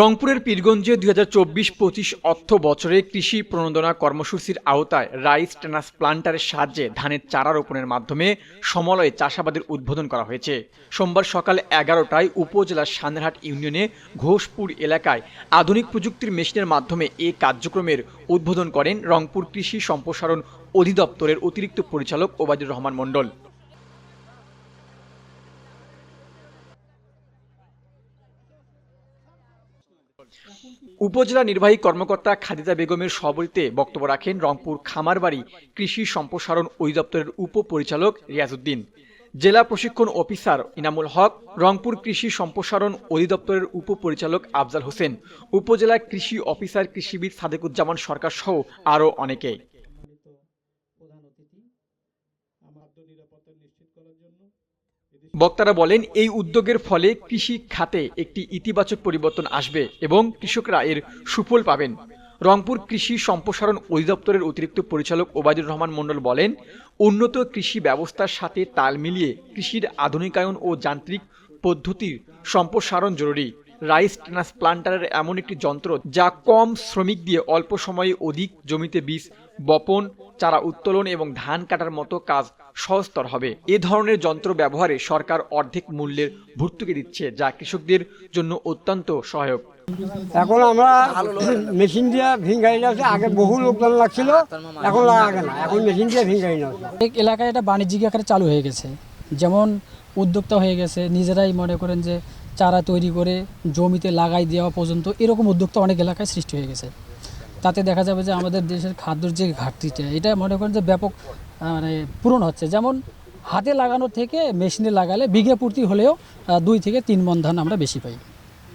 রংপুরের পীরগঞ্জে দুই হাজার চব্বিশ পঁচিশ অর্থ বছরে কৃষি প্রণোদনা কর্মসূচির আওতায় রাইস ট্রান্সপ্লান্টারের সাহায্যে ধানের চারা রোপণের মাধ্যমে সমলয়ে চাষাবাদের উদ্বোধন করা হয়েছে। সোমবার সকাল এগারোটায় উপজেলার সান্দারহাট ইউনিয়নে ঘোষপুর এলাকায় আধুনিক প্রযুক্তির মেশিনের মাধ্যমে এ কার্যক্রমের উদ্বোধন করেন রংপুর কৃষি সম্প্রসারণ অধিদপ্তরের অতিরিক্ত পরিচালক ওবায়দুর রহমান মণ্ডল। উপজেলা নির্বাহী কর্মকর্তা খাদিজা বেগমের সভাপতিত্বে বক্তব্য রাখেন রংপুর খামারবাড়ি কৃষি সম্প্রসারণ অধিদপ্তরের উপপরিচালক রিয়াজউদ্দিন। জেলা প্রশিক্ষণ অফিসার ইনামুল হক, রংপুর কৃষি সম্প্রসারণ অধিদপ্তরের উপপরিচালক আফজাল হোসেন, উপজেলা কৃষি অফিসার কৃষিবিদ সাদেকুজ্জামান সরকার সহ আরও অনেকে। বক্তারা বলেন, এই উদ্যোগের ফলে কৃষি খাতে একটি ইতিবাচক পরিবর্তন আসবে এবং কৃষকরা এর সুফল পাবেন। রংপুর কৃষি সম্প্রসারণ অধিদপ্তরের অতিরিক্ত পরিচালক ওবায়দুর রহমান মণ্ডল বলেন, উন্নত কৃষি ব্যবস্থার সাথে তাল মিলিয়ে কৃষির আধুনিকায়ন ও যান্ত্রিক পদ্ধতির সম্প্রসারণ জরুরি। রাইস ট্রান্সপ্লান্টারের এমন একটি যন্ত্র যা কম শ্রমিক দিয়ে অল্প সময়ে অধিক জমিতে বীজ বপন চারা উত্তোলন এবং ধান কাটার মতো কাজ সহজতর হবে। এ ধরনের যন্ত্র ব্যবহারে সরকার অর্ধেক মূল্যের ভর্তুকি দিচ্ছে যা কৃষকদের জন্য অত্যন্ত সহায়ক। এখন আমরা মেশিন দিয়ে ভিঙ্গাই আছে আগে বহু লোকজন লাগছিল এখন লাগে না এখন মেশিন দিয়ে ভিঙ্গাই না এক এলাকায় এটা বাণিজ্যিক আকারে চালু হয়ে গেছে। যেমন উদ্যোক্তা হয়ে গেছে নিজেরাই মনে করেন যে চারা তৈরি করে জমিতে লাগাই দেওয়া পর্যন্ত এরকম উদ্যোক্তা অনেক এলাকায় সৃষ্টি হয়ে গেছে। তাতে দেখা যাবে যে আমাদের দেশের খাদ্যর যে ঘাটতিটা, এটা মনে করেন যে ব্যাপক মানে পূরণ হচ্ছে। যেমন হাতে লাগানো থেকে মেশিনে লাগালে বিঘে পূর্তি হলেও দুই থেকে তিন মন ধান আমরা বেশি পাই।